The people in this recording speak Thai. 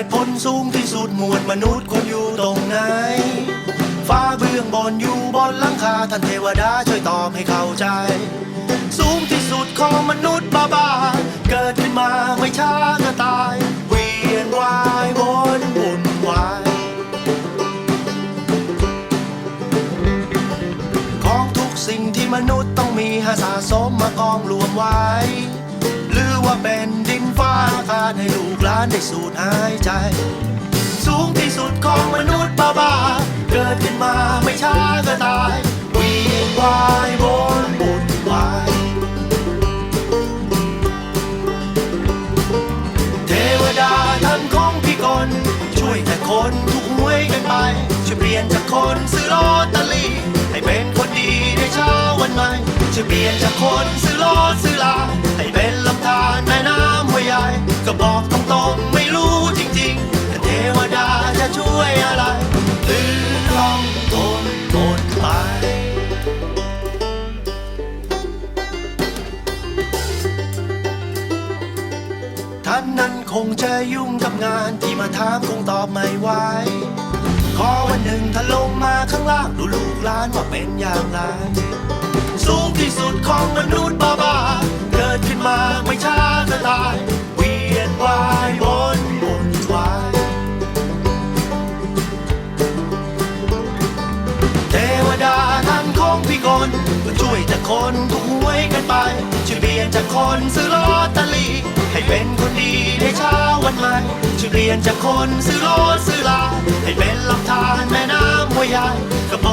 สูงที่สุดมวลมนุษย์ควรอยู่ตรงไหน ฟ้าเบื้องบนอยู่บนหลังคาท่านเทวดาช่วยตอบให้เข้าใจ สูงที่สุดของมนุษย์บ้าบาเกิดขึ้นมาไม่ช้าก็ตาย เวียนวายวนวุ่นวายของทุกสิ่งที่มนุษย์ต้องมีหาสะสมมากองรวมไว้ หรือว่าเป็นดินฟ้าอากาศให้ลูานได้สูดหายใจ สูงที่สุดของมนุษย์บ้าบาเกิดขึ้นมาไม่ช้าก็ตายวีนวายวนวุ่นวายเทวดาท่านของพี่กลช่วยแต่คนทุกหวยกันไปช่วยเปลี่ยนจากคนซื้อลอตเตอรี่ให้เป็นคนดีในเช้าวันใหม่ช่วยเปลี่ยนจากคนซื้อลอต วยอะไรหรือลองทนทนไปท่านนั้นคงจะยุ่งกับงานที่มาถามคงตอบไม่ไหวขอวันหนึ่งท่านลงมาข้างล่างดูลูกหลานว่าเป็นอย่างไร สูงที่สุดของมนุษย์ ของพี่กลก็ช่วยแต่คนทุกหวยกันไปช่วยเปลี่ยนจากคนซื้อลอตเตอรี่ให้เป็นคนดีในเช้าวันใหม่ช่วยเปลี่ยนจากคนซื้อรถซื้อลาให้เป็นลำธารแม่น้ำหัวยใหญ่ก็บ